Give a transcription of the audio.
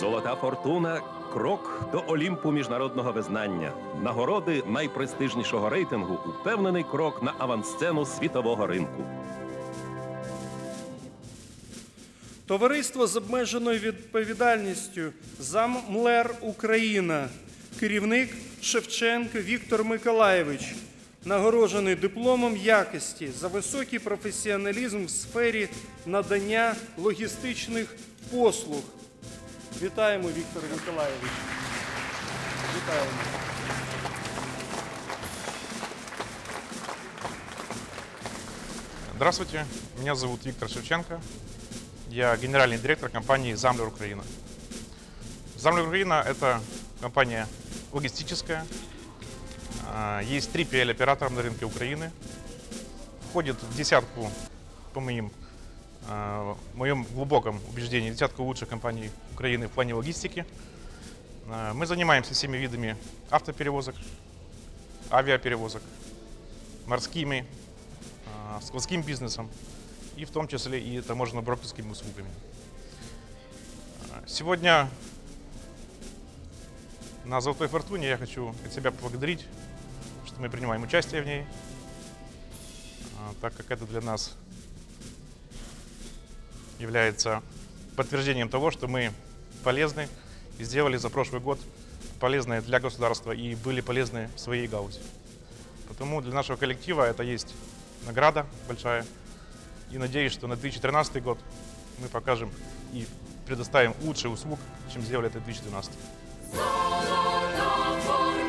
Золота фортуна крок до Олімпу міжнародного визнання. Нагороди найпрестижнішого рейтингу упевнений крок на авансцену світового ринку. Товариство з обмеженою відповідальністю «Заммлер Україна», керівник Шевченко Віктор Миколаєвич, нагороджений дипломом якості за високий професіоналізм в сфері надання логістичних послуг. Вітаємо, Віктор Миколаєвич. Вітаємо. Здравствуйте, меня зовут Виктор Шевченко. Я генеральный директор компании «Замлер Украина». «Замлер Украина» — это компания логистическая. А, Есть три PL-оператора на рынке Украины. Входит в десятку, по моим, а, в моем глубоком убеждении, десятку лучших компаний Украины в плане логистики. А, Мы занимаемся всеми видами автоперевозок, авиаперевозок, морскими, а, складским бизнесом и в том числе и таможенно-брокерскими услугами. А, Сегодня на «Золотой фортуне» я хочу от себя поблагодарить, что мы принимаем участие в ней, а, так как это для нас является подтверждением того, что мы полезны и сделали за прошлый год полезное для государства и были полезны в своей галузи. Потому для нашего коллектива это есть награда большая. И надеюсь, что на 2013 год мы покажем и предоставим лучший услуг, чем сделали это в 2012. Золота